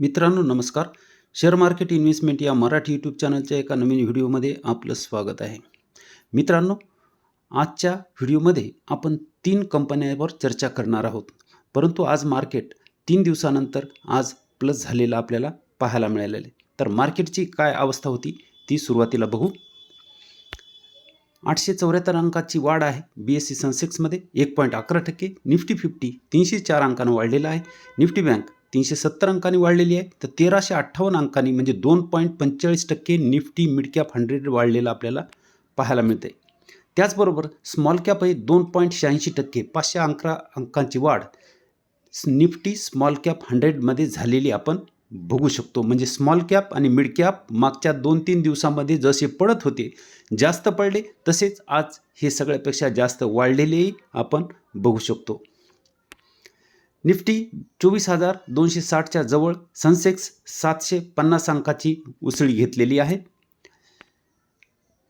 मित्रांनो नमस्कार. Share market investment या मराठी यूट्यूब चॅनलच्या एका नवीन व्हिडिओमध्ये आपलं स्वागत आहे. मित्रांनो आजच्या व्हिडिओमध्ये आपण तीन कंपन्यांवर चर्चा करणार आहोत. परंतु आज मार्केट तीन दिवसानंतर आज प्लस झालेलं आपल्याला पाहायला मिळालेलं आहे. तर मार्केटची काय अवस्था होती ती सुरुवातीला बघू. आठशे चौऱ्याहत्तर अंकाची वाढ आहे. बी एस सी सेन्सेक्समध्ये एक पॉईंट अकरा टक्के निफ्टी फिफ्टी तीनशे चार अंकानं वाढलेला आहे. निफ्टी बँक तीनशे सत्तर अंकांनी वाढलेली आहे. तर तेराशे अठ्ठावन्न अंकांनी म्हणजे दोन पॉईंट पंचेचाळीस टक्के निफ्टी मिडकॅप हंड्रेड वाढलेलं आपल्याला पाहायला मिळते त्याचबरोबर स्मॉल कॅप दोन पॉईंट शहाऐंशी टक्के पाचशे अकरा अंकांची वाढ. निफ्टी स्मॉल कॅप हंड्रेडमध्ये झालेली आपण बघू शकतो. म्हणजे स्मॉल कॅप आणि मिड कॅप मागच्या दोन तीन दिवसामध्ये जसे पडत होते जास्त पडले तसेच आज हे सगळ्यापेक्षा जास्त वाढलेलेही आपण बघू शकतो. निफ्टी चोवीस हजार दोनशे साठच्या जवळ सनसेक्स सातशे पन्नास अंकाची उसळी घेतलेली आहे.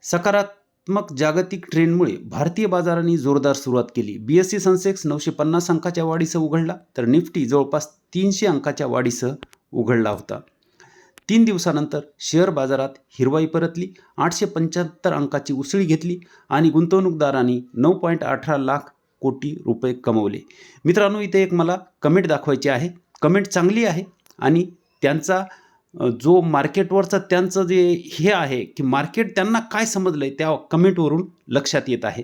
सकारात्मक जागतिक ट्रेंडमुळे भारतीय बाजारांनी जोरदार सुरुवात केली. बी एस सी सनसेक्स नऊशे पन्नास अंकाच्या वाढीसह उघडला तर निफ्टी जवळपास तीनशे अंकाच्या वाढीसह उघडला होता. तीन दिवसानंतर शेअर बाजारात हिरवाई परतली आठशे पंच्याहत्तर अंकाची उसळी घेतली आणि गुंतवणूकदारांनी नऊ पॉईंट अठरा लाख कोटी रुपये कमवले. मित्रांनो इथे एक मला कमेंट दाखवायची आहे. कमेंट चांगली आहे आणि त्यांचा जो मार्केटवरचा त्यांचं जे हे आहे की मार्केट त्यांना काय समजलं आहे त्या कमेंटवरून लक्षात येत आहे.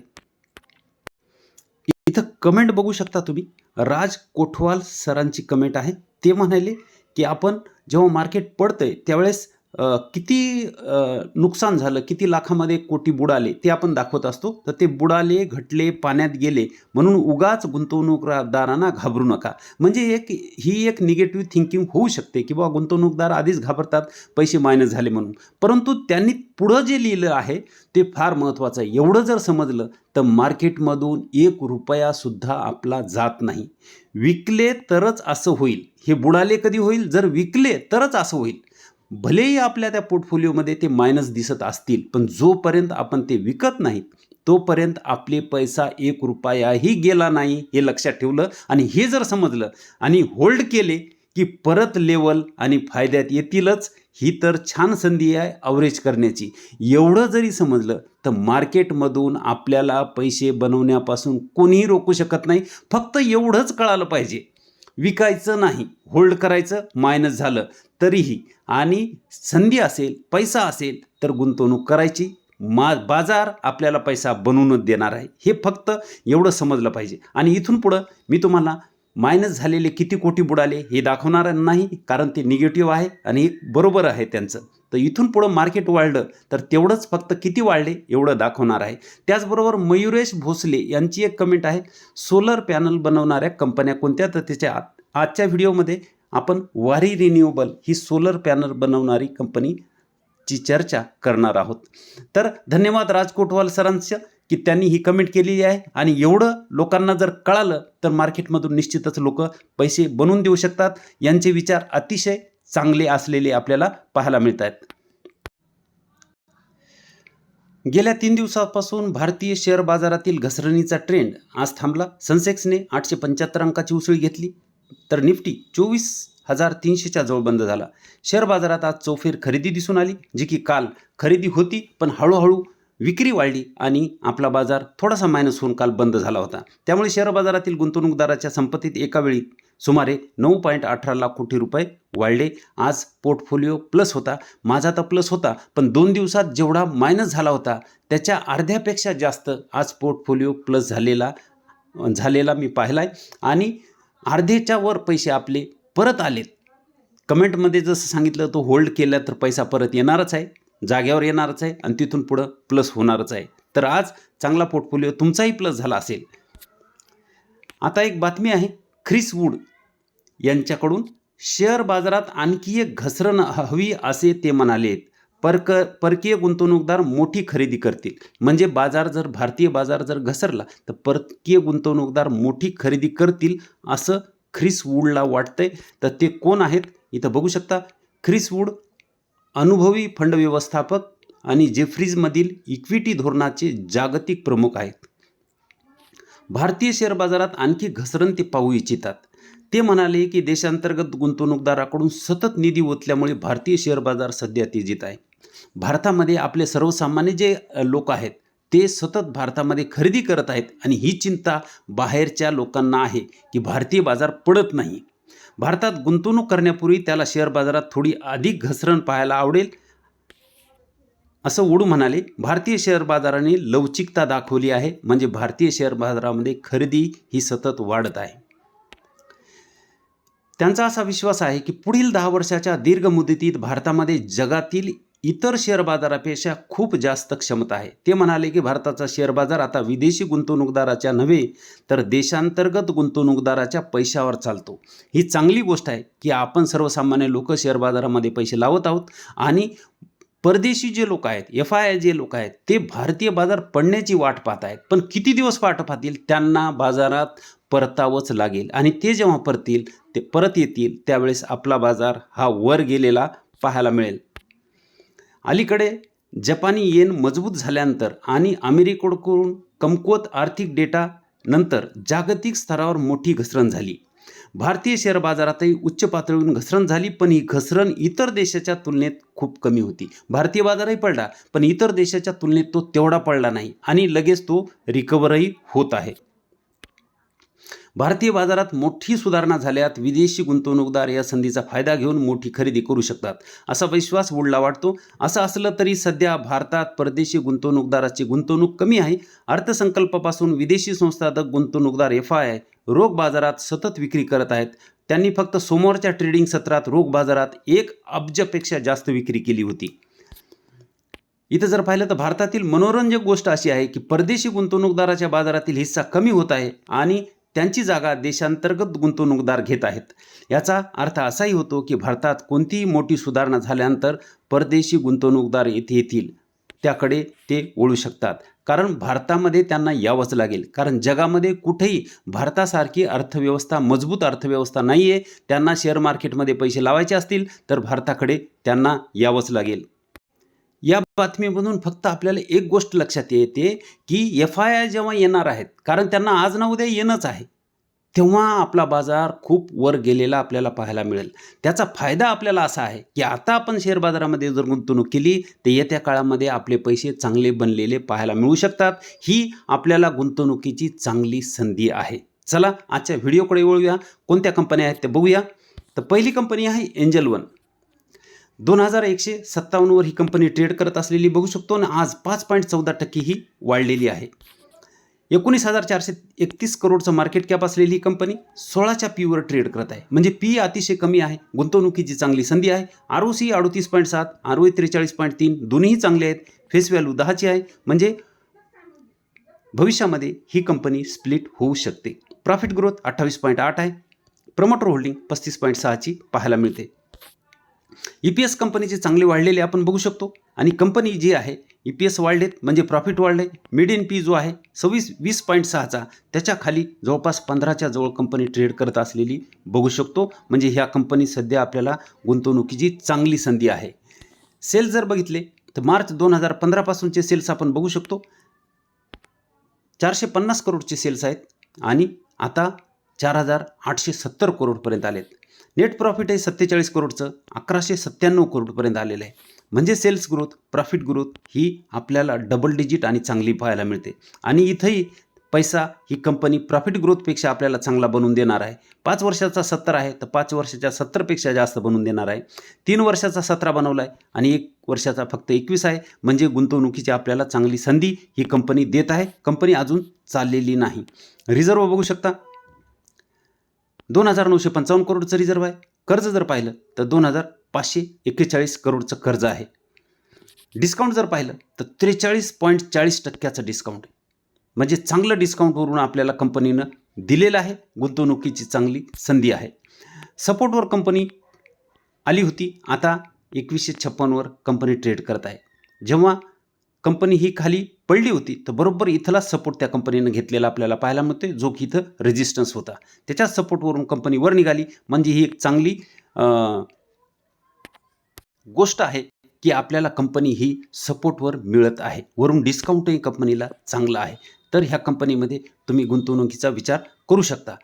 इथं कमेंट बघू शकता तुम्ही. राज कोठवाल सरांची कमेंट आहे. ते म्हणाले की आपण जेव्हा मार्केट पडतंय त्यावेळेस किती नुकसान झालं किती लाखामध्ये कोटी बुडाले ते आपण दाखवत असतो. तर ते बुडाले घटले पाण्यात गेले. म्हणून उगाच गुंतवणूकदारांना घाबरू नका. म्हणजे एक ही एक निगेटिव्ह थिंकिंग होऊ शकते की बाबा गुंतवणूकदार आधीच घाबरतात पैसे मायनस झाले म्हणून. परंतु त्यांनी पुढं जे लिहिलं आहे ते फार महत्त्वाचं आहे. एवढं जर समजलं तर मार्केटमधून एक रुपयासुद्धा आपला जात नाही. विकले तरच असं होईल. हे बुडाले कधी होईल? जर विकले तरच असं होईल. भलेही आपल्या त्या पोर्टफोलिओमध्ये ते मायनस दिसत असतील पण जोपर्यंत आपण ते विकत नाहीत तोपर्यंत आपले पैसा एक रुपयाही गेला नाही हे लक्षात ठेवलं. आणि हे जर समजलं आणि होल्ड केले की परत लेवल आणि फायद्यात येतीलच ही तर छान संधी आहे अवरेज करण्याची. एवढं जरी समजलं तर मार्केटमधून आपल्याला पैसे बनवण्यापासून कोणीही रोखू शकत नाही. फक्त एवढंच कळालं पाहिजे. विकायचं नाही. होल्ड करायचं मायनस झालं. तरीही आणि संधी असेल पैसा असेल तर गुंतवणूक करायची. मा बाजार आपल्याला पैसा बनवूनच देणार आहे. हे फक्त एवढं समजलं पाहिजे. आणि इथून पुढं मी तुम्हाला मायनस झालेले किती कोटी बुडाले हे दाखवणार नाही कारण ते निगेटिव्ह आहे आणि एक बरोबर आहे त्यांचं. तर इथून पुढं मार्केट वाढलं तर तेवढंच फक्त किती वाढले एवढं दाखवणार आहे. त्याचबरोबर मयुरेश भोसले यांची एक कमेंट आहे सोलर पॅनल बनवणाऱ्या कंपन्या कोणत्या तर त्याच्या आत आजच्या व्हिडिओमध्ये आपण वारी रिन्युएबल ही सोलर पॅनल बनवणारी कंपनीची चर्चा करणार आहोत. तर धन्यवाद राजकोटवाल सरांचं की त्यांनी ही कमेंट केलेली आहे आणि एवढं लोकांना जर कळालं तर मार्केटमधून निश्चितच लोक पैसे बनवून देऊ शकतात. यांचे विचार अतिशय चांगले असलेले आपल्याला पाहायला मिळत आहेत गेल्या तीन दिवसापासून भारतीय शेअर बाजारातील घसरणीचा ट्रेंड आज थांबला. सेन्सेक्सने आठशे पंच्याहत्तर अंकाची उसळी घेतली. तर निफ्टी चोवीस हजार तीनशेच्या जवळ बंद झाला. शेअर बाजारात आज चौफेर खरेदी दिसून आली जी की काल खरेदी होती पण हळूहळू विक्री वाढली आणि आपला बाजार थोडासा मायनस होऊन काल बंद झाला होता. त्यामुळे शेअर बाजारातील गुंतवणूकदाराच्या संपत्तीत एकावेळी सुमारे नऊ पॉईंट अठरा लाख कोटी रुपये वाढले. आज पोर्टफोलिओ प्लस होता. माझा तर प्लस होता पण दोन दिवसात जेवढा मायनस झाला होता त्याच्या अर्ध्यापेक्षा जास्त आज पोर्टफोलिओ प्लस झालेला झालेला मी पाहिला आहे आणि अर्धेच्या वर पैसे आपले परत आलेत. कमेंटमध्ये जसं सांगितलं तो होल्ड केला तर पैसा परत येणारच आहे. जाग्यावर येणारच आहे आणि तिथून पुढं प्लस होणारच आहे. तर आज चांगला पोर्टफोलिओ तुमचाही प्लस झाला असेल. आता एक बातमी आहे. ख्रिस वूड यांच्याकडून शेअर बाजारात आणखी एक घसरण हवी असे ते म्हणाले. परक परकीय गुंतवणूकदार मोठी खरेदी करतील. म्हणजे बाजार जर भारतीय बाजार जर घसरला तर परकीय गुंतवणूकदार मोठी खरेदी करतील असं ख्रिस वूडला वाटतंय. तर ते कोण आहेत? इथं बघू शकता. ख्रिस वूड अनुभवी फंड व्यवस्थापक आणि जेफ्रीजमधील इक्विटी धोरणाचे जागतिक प्रमुख आहेत. भारतीय शेअर बाजारात आणखी घसरण ते पाहू इच्छितात. ते म्हणाले की देशांतर्गत गुंतवणूकदाराकडून सतत निधी ओतल्यामुळे भारतीय शेअर बाजार सध्या तेजीत आहे. भारतामध्ये आपले सर्वसामान्य जे लोक आहेत ते सतत भारतामध्ये खरेदी करत आहेत आणि ही चिंता बाहेरच्या लोकांना आहे की भारतीय बाजार पडत नाही. भारतात गुंतवणूक करण्यापूर्वी त्याला शेअर बाजारात थोडी अधिक घसरण पाहायला आवडेल असं उडू म्हणाले. भारतीय शेअर बाजाराने लवचिकता दाखवली आहे म्हणजे भारतीय शेअर बाजारामध्ये खरेदी ही सतत वाढत आहे. त्यांचा असा विश्वास आहे की पुढील दहा वर्षाच्या दीर्घ मुदतीत भारतामध्ये जगातील इतर शेअर बाजारापेक्षा खूप जास्त क्षमता आहे. ते म्हणाले की भारताचा शेअर बाजार आता विदेशी गुंतवणूकदाराच्या नव्हे तर देशांतर्गत गुंतवणूकदाराच्या पैशावर चालतो. ही चांगली गोष्ट आहे की आपण सर्वसामान्य लोक शेअर बाजारामध्ये पैसे लावत आहोत आणि परदेशी जे लोक आहेत एफ आय आय जे लोक आहेत ते भारतीय बाजार पडण्याची वाट पाहत आहेत. पण किती दिवस वाट पाहतील? त्यांना बाजारात परतावंच लागेल. आणि ते जेव्हा परतील ते परत येतील त्यावेळेस आपला बाजार हा वर गेलेला पाहायला मिळेल. अलीकडे जपानी येन मजबूत झाल्यानंतर आणि अमेरिकेकडून कमकुवत आर्थिक डेटा नंतर जागतिक स्तरावर मोठी घसरण झाली. भारतीय शेअर बाजारातही उच्च पातळीवरून घसरण झाली पण ही घसरण इतर देशाच्या तुलनेत खूप कमी होती. भारतीय बाजारही पडला पण इतर देशाच्या तुलनेत तो तेवढा पडला नाही आणि लगेच तो रिकवरही होत आहे. भारतीय बाजारात मोठी सुधारणा झाल्यात. विदेशी गुंतवणूकदार या संधीचा फायदा घेऊन मोठी खरेदी करू शकतात. असा विश्वास उडला वाटतो. असं असलं तरी सध्या भारतात परदेशी गुंतवणूकदाराची गुंतवणूक कमी आहे. अर्थसंकल्पापासून विदेशी संस्थादक गुंतवणूकदार एफ आय रोख बाजारात सतत विक्री करत आहेत. त्यांनी फक्त सोमवारच्या ट्रेडिंग सत्रात रोख बाजारात एक अब्जपेक्षा जास्त विक्री केली होती. इथं जर पाहिलं तर भारतातील मनोरंजक गोष्ट अशी आहे की परदेशी गुंतवणूकदाराच्या बाजारातील हिस्सा कमी होत आहे आणि त्यांची जागा देशांतर्गत गुंतवणूकदार घेत आहेत. याचा अर्थ असाही होतो की भारतात कोणतीही मोठी सुधारणा झाल्यानंतर परदेशी गुंतवणूकदार येथे येतील. त्याकडे ते वळू शकतात. कारण भारतामध्ये त्यांना यावंच लागेल. कारण जगामध्ये कुठेही भारतासारखी अर्थव्यवस्था मजबूत अर्थव्यवस्था नाही आहे त्यांना शेअर मार्केटमध्ये पैसे लावायचे असतील तर भारताकडे त्यांना यावंच लागेल. या बातमीमधून फक्त आपल्याला एक गोष्ट लक्षात येते की एफ आय आय जेव्हा येणार आहेत कारण त्यांना आज ना उद्या येणंच आहे तेव्हा आपला बाजार खूप वर गेलेला आपल्याला पाहायला मिळेल. त्याचा फायदा आपल्याला असा आहे की आता आपण शेअर बाजारामध्ये जर गुंतवणूक केली तर येत्या काळामध्ये आपले पैसे चांगले बनलेले पाहायला मिळू शकतात. ही आपल्याला गुंतवणुकीची चांगली संधी आहे. चला आजच्या व्हिडिओकडे वळूया. कोणत्या कंपन्या आहेत ते बघूया. तर पहिली कंपनी आहे एंजल वन दोन हजार एकशे सत्तावन्नवर ही कंपनी ट्रेड करत असलेली बघू शकतो आणि आज पाच पॉईंट चौदा टक्के ही वाढलेली आहे. एकोणीस हजार चारशे एकतीस करोडचं मार्केट कॅप असलेली ही कंपनी सोळाच्या पीवर ट्रेड करत आहे. म्हणजे पी अतिशय कमी आहे. गुंतवणुकीची चांगली संधी आहे. आर ओ सी अडोतीस पॉईंट सात आर ओ त्रेचाळीस पॉईंट तीन दोन्हीही चांगले आहेत. फेस व्हॅल्यू दहाची आहे. म्हणजे भविष्यामध्ये ही कंपनी स्प्लिट होऊ शकते. प्रॉफिट ग्रोथ अठ्ठावीस पॉईंट आठ आहे. प्रमोटर होल्डिंग पस्तीस पॉईंट सहाची पाहायला मिळते. ई पी एस कंपनीचे चांगले वाढलेले आपण बघू शकतो. आणि कंपनी जी आहे ई पी एस वाढलेत म्हणजे प्रॉफिट वाढले मिड इन पी जो आहे सव्वीस वीस पॉईंट सहाचा त्याच्याखाली जवळपास पंधराच्या जवळ कंपनी ट्रेड करत असलेली बघू शकतो. म्हणजे ह्या कंपनी सध्या आपल्याला गुंतवणुकीची चांगली संधी आहे. सेल्स जर बघितले तर मार्च दोन हजार पंधरापासूनचे सेल्स आपण बघू शकतो. चारशे पन्नास करोडचे सेल्स आहेत. आणि आता चार हजार आठशे सत्तर करोडपर्यंत आलेत. नेट प्रॉफिट आहे सत्तेचाळीस करोडचं अकराशे सत्त्याण्णव करोडपर्यंत आलेलं आहे. म्हणजे सेल्स ग्रोथ प्रॉफिट ग्रोथ ही आपल्याला डबल डिजिट आणि चांगली पाहायला मिळते. आणि इथंही पैसा ही कंपनी प्रॉफिट ग्रोथपेक्षा आपल्याला चांगला बनवून देणार आहे. पाच वर्षाचा सत्तर आहे तर पाच वर्षाच्या सत्तरपेक्षा जास्त बनवून देणार आहे. तीन वर्षाचा सतरा बनवला आहे आणि एक वर्षाचा फक्त एकवीस आहे. म्हणजे गुंतवणुकीची आपल्याला चांगली संधी ही कंपनी देत आहे. कंपनी अजून चाललेली नाही. रिझर्व बघू शकता दोन हजार नऊशे पंचावन्न करोडचं रिझर्व आहे. कर्ज जर पाहिलं तर दोन हजार पाचशे एक्केचाळीस करोडचं कर्ज आहे. डिस्काउंट जर पाहिलं तर त्रेचाळीस पॉईंट चाळीस टक्क्याचं डिस्काउंट आहे. म्हणजे चांगलं डिस्काउंटवरून आपल्याला कंपनीनं दिलेलं आहे. गुंतवणुकीची चांगली संधी आहे. सपोर्टवर कंपनी आली होती. आता एकवीसशे छप्पनवर कंपनी ट्रेड करत आहे. जेव्हा कंपनी ही खाली पडली होती तर बरोबर इथला सपोर्ट त्या कंपनीनं घेतलेला आपल्याला पाहायला मिळते जो की इथं रेजिस्टन्स होता. त्याच्या सपोर्टवरून कंपनी वर निघाली. म्हणजे ही एक चांगली गोष्ट आहे की आपल्याला कंपनी ही सपोर्टवर मिळत आहे. वरून डिस्काउंटही कंपनीला चांगला आहे. तर ह्या कंपनीमध्ये तुम्ही गुंतवणुकीचा विचार करू शकता.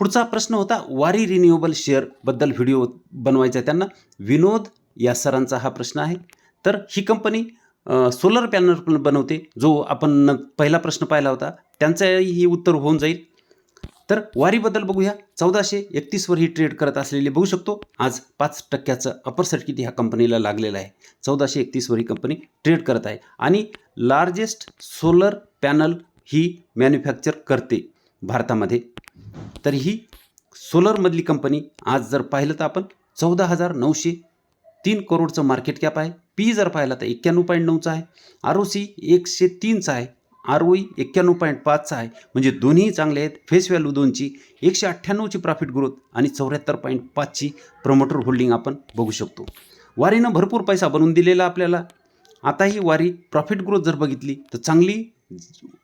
पुढचा प्रश्न होता वारी रिन्युएबल शेअरबद्दल व्हिडिओ बनवायचा त्यांना. विनोद या सरांचा हा प्रश्न आहे. तर ही कंपनी सोलर पॅनल पण बनवते जो आपण न पहिला प्रश्न पाहिला होता त्यांचंही उत्तर होऊन जाईल. तर वारीबद्दल बघूया. चौदाशे एकतीसवर ही ट्रेड करत असलेली बघू शकतो. आज पाच टक्क्याचं अपर सर्किट ह्या कंपनीला लागलेलं आहे. चौदाशे एकतीसवर ही कंपनी ट्रेड करत आहे. आणि लार्जेस्ट सोलर पॅनल ही मॅन्युफॅक्चर करते भारतामध्ये. तर ही सोलरमधली कंपनी आज जर पाहिलं तर आपण चौदा हजार नऊशे तीन करोडचं मार्केट कॅप आहे. पी जर पाहिलं तर एक्क्याण्णव पॉईंट नऊचा आहे. आर ओ सी एकशे तीनचा आहे. आर ओ ई एक्क्याण्णव पॉईंट पाचचा आहे. म्हणजे दोन्ही चांगले आहेत. फेस व्हॅल्यू दोनची. एकशे अठ्ठ्याण्णवची प्रॉफिट ग्रोथ आणि चौऱ्याहत्तर पॉईंट पाचची प्रमोटर होल्डिंग आपण बघू शकतो. वारीनं भरपूर पैसा बनवून दिलेला आपल्याला. आता ही वारी प्रॉफिट ग्रोथ जर बघितली तर चांगली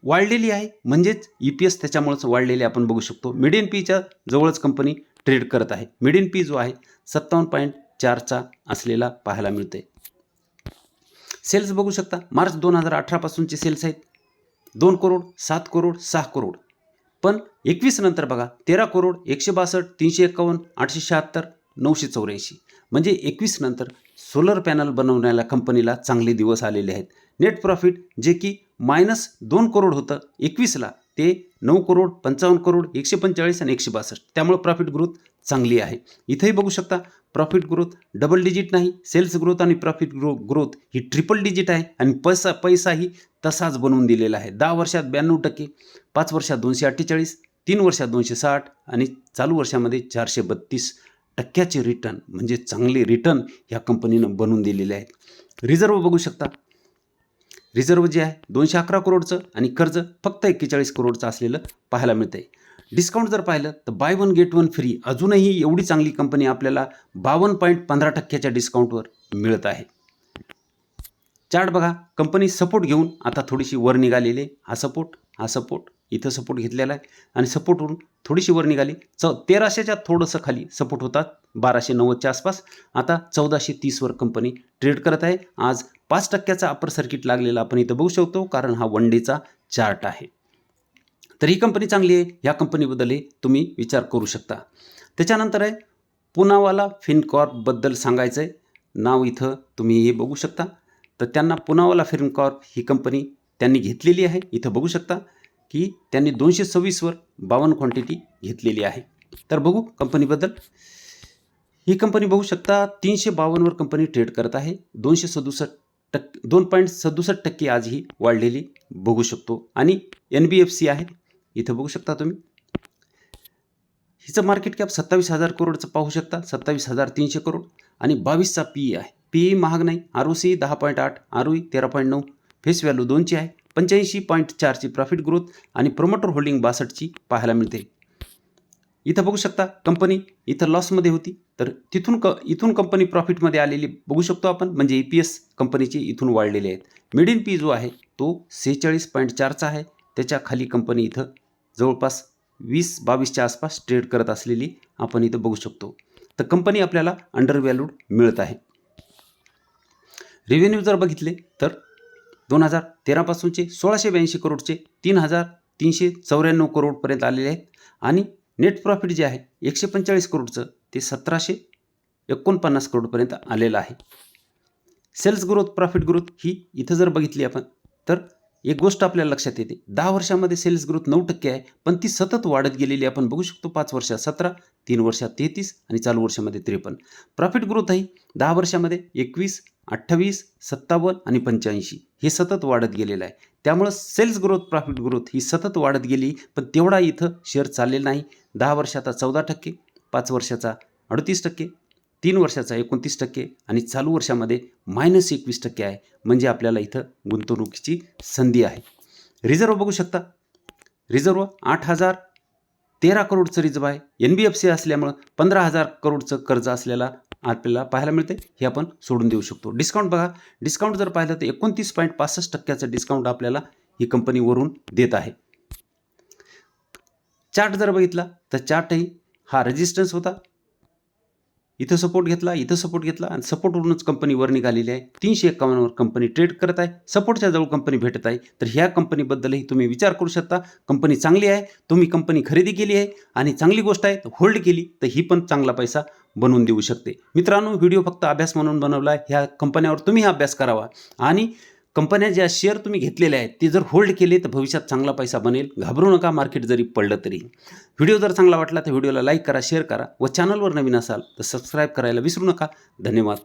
वाढलेली आहे. म्हणजेच ई पी एस त्याच्यामुळेच वाढलेली आपण बघू शकतो. मिडियन पीच्या जवळच कंपनी ट्रेड करत आहे. मिडियन पी जो आहे सत्तावन्न पॉईंट चारचा असलेला पाहायला मिळते. सेल्स बघू शकता. मार्च दोन हजार अठरापासूनचे सेल्स आहेत. दोन करोड सात करोड सहा करोड. पण एकवीस नंतर बघा तेरा करोड एकशे बासष्ट तीनशे एकावन्न आठशे शहात्तर नऊशे चौऱ्याऐंशी. म्हणजे एकवीस नंतर सोलर पॅनल बनवण्याला कंपनीला चांगले दिवस आलेले आहेत. नेट प्रॉफिट जे की मायनस दोन करोड होतं एकवीसला ते नऊ करोड पंचावन्न करोड एकशे पंचेचाळीस आणि एकशे बासष्ट. त्यामुळे प्रॉफिट ग्रोथ चांगली आहे. इथेही बघू शकता प्रॉफिट ग्रोथ डबल डिजिट नाही. सेल्स ग्रोथ आणि प्रॉफिट ग्रो ग्रोथ ही ट्रिपल डिजिट आहे आणि पैसा पैसाही तसाच बनवून दिलेला आहे. दहा वर्षात ब्याण्णव टक्के पाच वर्षात दोनशे अठ्ठेचाळीस तीन वर्षात दोनशे साठ आणि चालू वर्षामध्ये चारशे बत्तीस टक्क्याचे रिटर्न म्हणजे चांगले रिटर्न ह्या कंपनीनं बनवून दिलेले आहेत. रिझर्व बघू शकता रिझर्व जे आहे दोनशे अकरा करोडचं आणि कर्ज फक्त एक्केचाळीस करोडचं असलेलं पाहायला मिळतं आहे डिस्काउंट जर पाहिलं तर buy one get one free अजूनही एवढी चांगली कंपनी आपल्याला बावन्न पॉईंट पंधरा टक्क्याच्या डिस्काउंटवर मिळत आहे. चार्ट बघा कंपनी सपोर्ट घेऊन आता थोडीशी वर निघालेली हा सपोर्ट हा सपोर्ट इथं सपोर्ट घेतलेला आहे. आणि सपोर्टवरून थोडीशी वर निघाली. चौ तेराशेच्या थोडंसं खाली सपोर्ट होतात. बाराशे नव्वदच्या आसपास. आता चौदाशे तीसवर कंपनी ट्रेड करत आहे. आज पाच टक्क्याचा अपर सर्किट लागलेला आपण इथं बघू शकतो. कारण हा वन डेचा चार्ट आहे. तर ही कंपनी चांगली आहे. ह्या कंपनीबद्दलही तुम्ही विचार करू शकता. त्याच्यानंतर आहे पुनावाला फिनकॉर्पबद्दल सांगायचं आहे नाव इथं तुम्ही हे बघू शकता. तर त्यांना पुनावाला फिनकॉर्प ही कंपनी त्यांनी घेतलेली आहे. इथं बघू शकता. की त्यांनी दोनशे सव्वीसवर बावन्न क्वांटिटी घेतलेली आहे. तर बघू कंपनीबद्दल ही कंपनी बघू शकता तीनशे बावन्नवर कंपनी ट्रेड करत आहे. दोनशे सदुसष्ट टक्के दोन पॉईंट सदुसष्ट टक्के आज ही वाढलेली बघू शकतो. आणि एन बी एफ सी आहे इथं बघू शकता तुम्ही. हिचं मार्केट कॅप सत्तावीस हजार करोडचं पाहू शकता सत्तावीस हजार तीनशे करोड आणि बावीसचा पी ई आहे. पी ई महाग नाही आर ओ सी दहा पॉईंट आठ आर ओ ई तेरा पॉईंट नऊ. फेस व्हॅल्यू दोनची आहे. पंच्याऐंशी पॉईंट चारची प्रॉफिट ग्रोथ आणि प्रोमोटर होल्डिंग बासष्टची पाहायला मिळते. इथं बघू शकता कंपनी इथं लॉसमध्ये होती. तर तिथून क इथून कंपनी प्रॉफिटमध्ये आलेली बघू शकतो आपण. म्हणजे ई पी एस कंपनीचे इथून वाढलेले आहेत. मिडिन पी जो आहे तो सेहेचाळीस पॉईंट चारचा आहे. त्याच्याखाली कंपनी इथं जवळपास वीस बावीसच्या आसपास ट्रेड करत असलेली आपण इथं बघू शकतो. तर कंपनी आपल्याला अंडर व्हॅल्यूड मिळत आहे. रेव्हेन्यू जर बघितले तर दोन हजार तेरापासूनचे सोळाशे ब्याऐंशी करोडचे तीन हजार तीनशे चौऱ्याण्णव करोडपर्यंत आलेले आहेत. आणि नेट प्रॉफिट जे आहे एकशे पंचेचाळीस करोडचं ते सतराशे एकोणपन्नास करोडपर्यंत आलेलं आहे. सेल्स ग्रोथ प्रॉफिट ग्रोथ ही इथं जर बघितली आपण तर एक गोष्ट आपल्याला लक्षात येते. दहा वर्षामध्ये सेल्स ग्रोथ नऊ टक्के आहे पण ती सतत वाढत गेलेली आपण बघू शकतो पाच वर्षात सतरा तीन वर्षात तेहतीस आणि चालू वर्षामध्ये त्रेपन्न. प्रॉफिट ग्रोथ आहे. दहा वर्षामध्ये एकवीस अठ्ठावीस सत्तावन्न आणि पंच्याऐंशी. हे सतत वाढत गेलेलं आहे. त्यामुळं सेल्स ग्रोथ प्रॉफिट ग्रोथ ही सतत वाढत गेली पण तेवढा इथं शेअर चाललेला नाही. दहा वर्षाचा चौदा टक्के पाच वर्षाचा अडतीस टक्के. तीन वर्षाचा एकोणतीस टक्के आणि चालू वर्षामध्ये मायनस एकवीस टक्के आहे. म्हणजे आपल्याला इथं गुंतवणुकीची संधी आहे. रिझर्व बघू शकता. रिझर्व आठ हजार तेरा करोडचं रिझर्व आहे. एन बी एफ सी असल्यामुळं पंधरा हजार करोडचं कर्ज असलेला आपल्याला पाहायला मिळते हे आपण सोडून देऊ शकतो. डिस्काउंट बघा. डिस्काउंट जर पाहिलं तर एकोणतीस पॉईंट पासष्ट टक्क्याचं डिस्काउंट आपल्याला ही कंपनीवरून देत आहे. चार्ट जर बघितला तर चार्टही हा रेजिस्टन्स होता. इथं सपोर्ट घेतला इथं सपोर्ट घेतला आणि सपोर्टवरूनच कंपनी वर निघालेली आहे. तीनशे एकावन्नवर कंपनी ट्रेड करत आहे. सपोर्टच्या जवळ कंपनी भेटत आहे. तर ह्या कंपनीबद्दलही तुम्ही विचार करू शकता. कंपनी चांगली आहे. तुम्ही कंपनी खरेदी केली आहे. आणि चांगली गोष्ट आहे होल्ड केली तर ही पण चांगला पैसा बनवून देऊ शकते. मित्रांनो व्हिडिओ फक्त अभ्यास म्हणून बनवला आहे. ह्या कंपन्यावर तुम्ही अभ्यास करावा. आणि कंपन्या ज्या शेअर तुम्ही घेतलेल्या आहेत ते जर होल्ड केले तर भविष्यात चांगला पैसा बनेल. घाबरू नका मार्केट जरी पडलं तरी. व्हिडिओ जर चांगला वाटला तर व्हिडिओला लाईक करा शेअर करा. व चॅनलवर नवीन असाल तर सबस्क्राईब करायला विसरू नका. धन्यवाद.